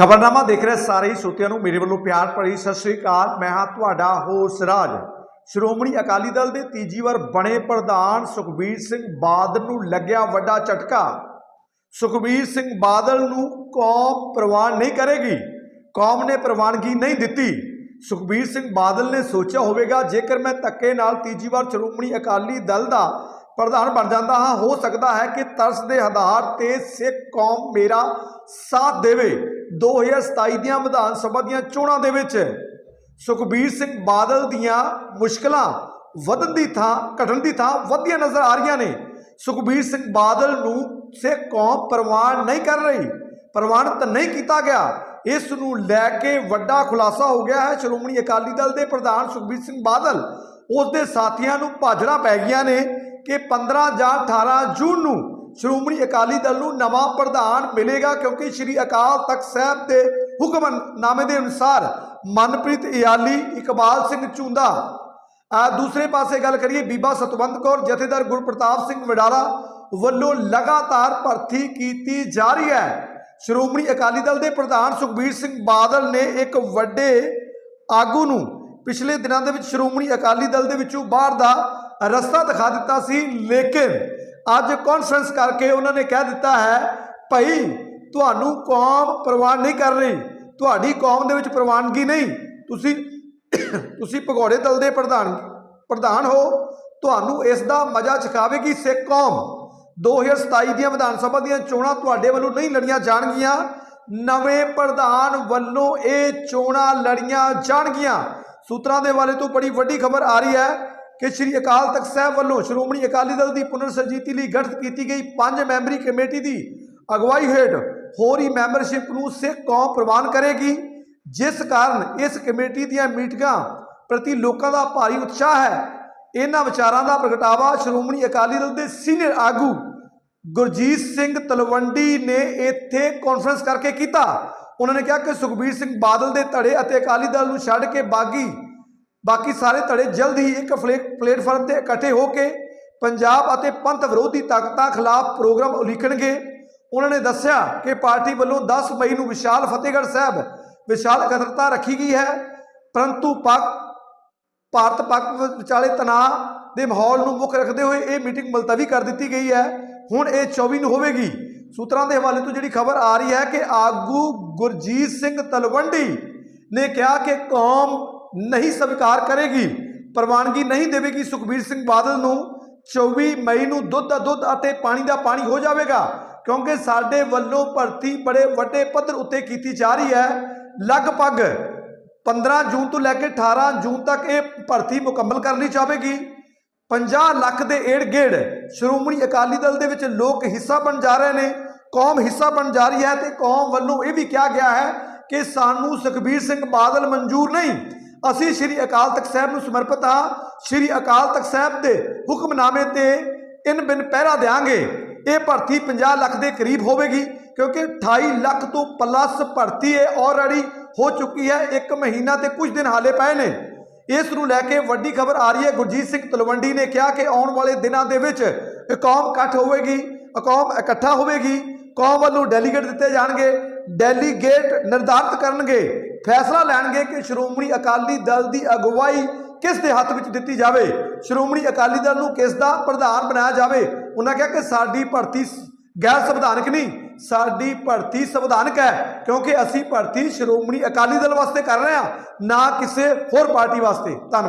ਖਬਰਨਾਮਾ ਦੇਖ ਰਹੇ ਸਾਰੇ ਹੀ ਸਰੋਤਿਆਂ ਨੂੰ ਮੇਰੇ ਵੱਲੋਂ ਪਿਆਰ ਭਰੀ ਸਤਿ ਸ੍ਰੀ ਅਕਾਲ। ਮੈਂ ਹਾਂ ਤੁਹਾਡਾ ਹੋਸ ਰਾਜ ਸ਼੍ਰੋਮਣੀ ਅਕਾਲੀ ਦਲ ਦੇ ਤੀਜੀ ਵਾਰ ਬਣੇ ਪ੍ਰਧਾਨ ਸੁਖਬੀਰ ਸਿੰਘ ਬਾਦਲ ਨੂੰ ਲੱਗਿਆ ਵੱਡਾ ਝਟਕਾ। ਸੁਖਬੀਰ ਸਿੰਘ ਬਾਦਲ ਨੂੰ ਕੌਮ ਪ੍ਰਵਾਨ ਨਹੀਂ ਕਰੇਗੀ। ਕੌਮ ਨੇ ਪ੍ਰਵਾਨਗੀ ਨਹੀਂ ਦਿੱਤੀ। ਸੁਖਬੀਰ ਸਿੰਘ ਬਾਦਲ ਨੇ ਸੋਚਿਆ ਹੋਵੇਗਾ, ਜੇਕਰ ਮੈਂ ਧੱਕੇ ਨਾਲ ਤੀਜੀ ਵਾਰ ਸ਼੍ਰੋਮਣੀ ਅਕਾਲੀ ਦਲ ਦਾ ਪ੍ਰਧਾਨ ਬਣ ਜਾਂਦਾ ਹਾਂ, ਹੋ ਸਕਦਾ ਹੈ ਕਿ ਤਰਸ ਦੇ ਆਧਾਰ ਤੇ ਸਿੱਖ ਕੌਮ ਮੇਰਾ ਸਾਥ ਦੇਵੇ। 2027 ਦੀਆਂ ਵਿਧਾਨ ਸਭਾ ਦੀਆਂ ਚੋਣਾਂ ਦੇ ਵਿੱਚ ਸੁਖਬੀਰ ਸਿੰਘ ਬਾਦਲ ਦੀਆਂ ਮੁਸ਼ਕਲਾਂ ਵਧਣ ਦੀ ਥਾਂ, ਘਟਣ ਦੀ ਥਾਂ ਵਧੀਆਂ ਨਜ਼ਰ ਆ ਰਹੀਆਂ ਨੇ। ਸੁਖਬੀਰ ਸਿੰਘ ਬਾਦਲ ਨੂੰ ਸਿੱਖ ਕੌਮ ਪ੍ਰਵਾਨ ਨਹੀਂ ਕਰ ਰਹੀ ਪ੍ਰਵਾਨਿਤ ਨਹੀਂ ਕੀਤਾ ਗਿਆ। ਇਸ ਨੂੰ ਲੈ ਕੇ ਵੱਡਾ ਖੁਲਾਸਾ ਹੋ ਗਿਆ ਹੈ। ਸ਼੍ਰੋਮਣੀ ਅਕਾਲੀ ਦਲ ਦੇ ਪ੍ਰਧਾਨ ਸੁਖਬੀਰ ਸਿੰਘ ਬਾਦਲ ਉਸ ਦੇ ਸਾਥੀਆਂ ਨੂੰ ਭਾਜਣਾ ਪੈ ਗਈਆਂ ਨੇ ਕਿ 15 ਜਾਂ 18 ਜੂਨ ਨੂੰ ਸ਼੍ਰੋਮਣੀ ਅਕਾਲੀ ਦਲ ਨੂੰ ਨਵਾਂ ਪ੍ਰਧਾਨ ਮਿਲੇਗਾ ਕਿਉਂਕਿ ਸ੍ਰੀ ਅਕਾਲ ਤਖਤ ਸਾਹਿਬ ਦੇ ਹੁਕਮਨਾਮੇ ਦੇ ਅਨੁਸਾਰ ਮਨਪ੍ਰੀਤ ਇਆਲੀ, ਇਕਬਾਲ ਸਿੰਘ ਚੁੰਦਾ। ਆ ਦੂਸਰੇ ਪਾਸੇ ਗੱਲ ਕਰੀਏ ਬੀਬਾ ਸਤਵੰਤ ਕੌਰ, ਜਥੇਦਾਰ ਗੁਰਪ੍ਰਤਾਪ ਸਿੰਘ ਵਡਾਲਾ ਵੱਲੋਂ ਲਗਾਤਾਰ ਭਰਤੀ ਕੀਤੀ ਜਾ ਰਹੀ ਹੈ। ਸ਼੍ਰੋਮਣੀ ਅਕਾਲੀ ਦਲ ਦੇ ਪ੍ਰਧਾਨ ਸੁਖਬੀਰ ਸਿੰਘ ਬਾਦਲ ਨੇ ਇੱਕ ਵੱਡੇ ਆਗੂ ਨੂੰ ਪਿਛਲੇ ਦਿਨਾਂ ਦੇ ਵਿੱਚ ਸ਼੍ਰੋਮਣੀ ਅਕਾਲੀ ਦਲ ਦੇ ਵਿੱਚੋਂ ਬਾਹਰ ਦਾ ਰਸਤਾ ਦਿਖਾ ਦਿੱਤਾ ਸੀ, ਲੇਕਿਨ ਅੱਜ ਕਾਨਫਰੰਸ ਕਰਕੇ ਉਹਨਾਂ ਨੇ ਕਹਿ ਦਿੱਤਾ ਹੈ, ਭਾਈ, ਤੁਹਾਨੂੰ ਕੌਮ ਪ੍ਰਵਾਨ ਨਹੀਂ ਕਰ ਰਹੀ। ਤੁਹਾਡੀ ਕੌਮ ਦੇ ਵਿੱਚ ਪ੍ਰਵਾਨਗੀ ਨਹੀਂ। ਤੁਸੀਂ ਤੁਸੀਂ ਭਗੌੜੇ ਦਲ ਦੇ ਪ੍ਰਧਾਨ ਪ੍ਰਧਾਨ ਹੋ। ਤੁਹਾਨੂੰ ਇਸ ਦਾ ਮਜ਼ਾ ਚਖਾਵੇਗੀ ਸਿੱਖ ਕੌਮ। 2027 ਦੀਆਂ ਵਿਧਾਨ ਸਭਾ ਦੀਆਂ ਚੋਣਾਂ ਤੁਹਾਡੇ ਵੱਲੋਂ ਨਹੀਂ ਲੜੀਆਂ ਜਾਣਗੀਆਂ। ਨਵੇਂ ਪ੍ਰਧਾਨ ਵੱਲੋਂ ਇਹ ਚੋਣਾਂ ਲੜੀਆਂ ਜਾਣਗੀਆਂ। ਸੂਤਰਾਂ ਦੇ ਵਾਲੇ ਤੋਂ ਬੜੀ ਵੱਡੀ ਖਬਰ ਆ ਰਹੀ ਹੈ। ਕਿ ਸ੍ਰੀ ਅਕਾਲ ਤਖਤ ਸਾਹਿਬ ਵੱਲੋਂ ਸ਼੍ਰੋਮਣੀ ਅਕਾਲੀ ਦਲ ਦੀ ਪੁਨਰ ਸਰਜੀਤੀ ਲਈ ਗਠਿਤ ਕੀਤੀ ਗਈ ਪੰਜ ਮੈਂਬਰੀ ਕਮੇਟੀ ਦੀ ਅਗਵਾਈ ਹੇਠ ਹੋ ਰਹੀ ਮੈਂਬਰਸ਼ਿਪ ਨੂੰ ਸਿੱਖ ਕੌਮ ਪ੍ਰਵਾਨ ਕਰੇਗੀ, ਜਿਸ ਕਾਰਨ ਇਸ ਕਮੇਟੀ ਦੀਆਂ ਮੀਟਿੰਗਾਂ ਪ੍ਰਤੀ ਲੋਕਾਂ ਦਾ ਭਾਰੀ ਉਤਸ਼ਾਹ ਹੈ। ਇਹਨਾਂ ਵਿਚਾਰਾਂ ਦਾ ਪ੍ਰਗਟਾਵਾ ਸ਼੍ਰੋਮਣੀ ਅਕਾਲੀ ਦਲ ਦੇ ਸੀਨੀਅਰ ਆਗੂ ਗੁਰਜੀਤ ਸਿੰਘ ਤਲਵੰਡੀ ਨੇ ਇੱਥੇ ਕਾਨਫਰੰਸ ਕਰਕੇ ਕੀਤਾ। ਉਹਨਾਂ ਨੇ ਕਿਹਾ ਕਿ ਸੁਖਬੀਰ ਸਿੰਘ ਬਾਦਲ ਦੇ ਧੜੇ ਅਤੇ ਅਕਾਲੀ ਦਲ ਨੂੰ ਛੱਡ ਕੇ ਬਾਗੀ ਬਾਕੀ ਸਾਰੇ ਧੜੇ ਜਲਦ ਹੀ ਇੱਕ ਫਲੇ- ਪਲੇਟਫਾਰਮ ਤੇ ਇਕੱਠੇ ਹੋ ਕੇ ਪੰਜਾਬ ਅਤੇ ਪੰਥ ਵਿਰੋਧੀ ਤਾਕਤਾਂ ਖਿਲਾਫ ਪ੍ਰੋਗਰਾਮ ਉਲੀਕਣਗੇ। ਉਹਨਾਂ ਨੇ ਦੱਸਿਆ ਕਿ ਪਾਰਟੀ ਵੱਲੋਂ 10 ਮਈ ਨੂੰ ਵਿਸ਼ਾਲ ਫਤਿਹਗੜ੍ਹ ਸਾਹਿਬ ਵਿਸ਼ਾਲ ਇਕੱਤਰਤਾ ਰੱਖੀ ਗਈ ਹੈ। ਪਰੰਤੂ ਪਾਕ ਭਾਰਤ ਪਾਕ ਵਿਚਾਲੇ ਤਣਾਅ ਦੇ ਮਾਹੌਲ ਨੂੰ ਮੁੱਖ ਰੱਖਦੇ ਹੋਏ ਇਹ ਮੀਟਿੰਗ ਮੁਲਤਵੀ ਕਰ ਦਿੱਤੀ ਗਈ ਹੈ। ਹੁਣ ਇਹ 24 ਨੂੰ ਹੋਵੇਗੀ। ਸੂਤਰਾਂ ਦੇ ਹਵਾਲੇ ਤੋਂ ਜਿਹੜੀ ਖਬਰ ਆ ਰਹੀ ਹੈ ਕਿ ਆਗੂ ਗੁਰਜੀਤ ਸਿੰਘ ਤਲਵੰਡੀ ਨੇ ਕਿਹਾ ਕਿ ਕੌਮ ਨਹੀਂ ਸਵੀਕਾਰ ਕਰੇਗੀ। ਪ੍ਰਵਾਨਗੀ ਨਹੀਂ ਦੇਵੇਗੀ ਸੁਖਬੀਰ ਸਿੰਘ ਬਾਦਲ ਨੂੰ। 24 ਮਈ ਨੂੰ ਦੁੱਧ ਦਾ ਦੁੱਧ ਅਤੇ ਪਾਣੀ ਦਾ ਪਾਣੀ ਹੋ ਜਾਵੇਗਾ, ਕਿਉਂਕਿ ਸਾਡੇ ਵੱਲੋਂ ਭਰਤੀ ਬੜੇ ਵੱਡੇ ਪੱਧਰ ਉੱਤੇ ਕੀਤੀ ਜਾ ਰਹੀ ਹੈ। ਲਗਭਗ 15 ਜੂਨ ਤੋਂ ਲੈ ਕੇ 18 ਜੂਨ ਤੱਕ ਇਹ ਭਰਤੀ ਮੁਕੰਮਲ ਕਰ ਲਈ ਜਾਵੇਗੀ 50 ਲੱਖ ਦੇ ਏੜ ਗੇੜ ਸ਼੍ਰੋਮਣੀ ਅਕਾਲੀ ਦਲ ਦੇ ਵਿੱਚ ਲੋਕ ਹਿੱਸਾ ਬਣ ਜਾ ਰਹੇ ਨੇ, ਕੌਮ ਹਿੱਸਾ ਬਣ ਜਾ ਰਹੀ ਹੈ ਤੇ ਕੌਮ ਵੱਲੋਂ ਇਹ ਵੀ ਕਿਹਾ ਗਿਆ ਹੈ ਕਿ ਸਾਨੂੰ ਸੁਖਬੀਰ ਸਿੰਘ ਬਾਦਲ ਮਨਜ਼ੂਰ ਨਹੀਂ। ਅਸੀਂ ਸ੍ਰੀ ਅਕਾਲ ਤਖਤ ਸਾਹਿਬ ਨੂੰ ਸਮਰਪਿਤ ਹਾਂ। ਸ੍ਰੀ ਅਕਾਲ ਤਖਤ ਸਾਹਿਬ ਦੇ ਹੁਕਮਨਾਮੇ ਤੇ ਇਨ ਬਿਨ ਪਹਿਰਾ ਦੇਾਂਗੇ ਇਹ ਭਰਤੀ 50 ਲੱਖ ਦੇ ਕਰੀਬ ਹੋਵੇਗੀ, ਕਿਉਂਕਿ 28 ਲੱਖ ਤੋਂ ਪਲੱਸ ਭਰਤੀ ਹੈ ਆਲਰੇਡੀ ਹੋ ਚੁੱਕੀ ਹੈ। ਇੱਕ ਮਹੀਨਾ ਤੇ ਕੁਝ ਦਿਨ ਹਾਲੇ ਪਏ ਨੇ। ਇਸ ਨੂੰ ਲੈ ਕੇ ਵੱਡੀ ਖਬਰ ਆ ਰਹੀ ਹੈ। ਗੁਰਜੀਤ ਸਿੰਘ ਤਲਵੰਡੀ ਨੇ ਕਿਹਾ ਕਿ ਆਉਣ ਵਾਲੇ ਦਿਨਾਂ ਦੇ ਵਿੱਚ ਕੌਮ ਇਕੱਠ ਹੋਵੇਗੀ ਕੌਮ ਇਕੱਠਾ ਹੋਵੇਗੀ। ਕੌਮ ਵੱਲੋਂ ਡੈਲੀਗੇਟ ਦਿੱਤੇ ਜਾਣਗੇ। ਡੈਲੀਗੇਟ ਨਿਰਧਾਰਤ ਕਰਨਗੇ। ਫੈਸਲਾ ਲੈਣਗੇ ਕਿ ਸ਼੍ਰੋਮਣੀ ਅਕਾਲੀ ਦਲ ਦੀ ਅਗਵਾਈ ਕਿਸ ਦੇ ਹੱਥ ਵਿੱਚ ਦਿੱਤੀ ਜਾਵੇ? ਸ਼੍ਰੋਮਣੀ ਅਕਾਲੀ ਦਲ ਨੂੰ ਕਿਸ ਦਾ ਪ੍ਰਧਾਨ ਬਣਾਇਆ ਜਾਵੇ? ਉਹਨਾਂ ਕਿਹਾ ਕਿ ਸਾਡੀ ਭਰਤੀ ਗੈਰ ਸੰਵਿਧਾਨਕ ਨਹੀਂ, ਸਾਡੀ ਭਰਤੀ ਸੰਵਿਧਾਨਕ ਹੈ, ਕਿਉਂਕਿ ਅਸੀਂ ਭਰਤੀ ਸ਼੍ਰੋਮਣੀ ਅਕਾਲੀ ਦਲ ਵਾਸਤੇ ਕਰ ਰਹੇ ਹਾਂ, ਨਾ ਕਿਸੇ ਹੋਰ ਪਾਰਟੀ ਵਾਸਤੇ। ਧੰਨਵਾਦ।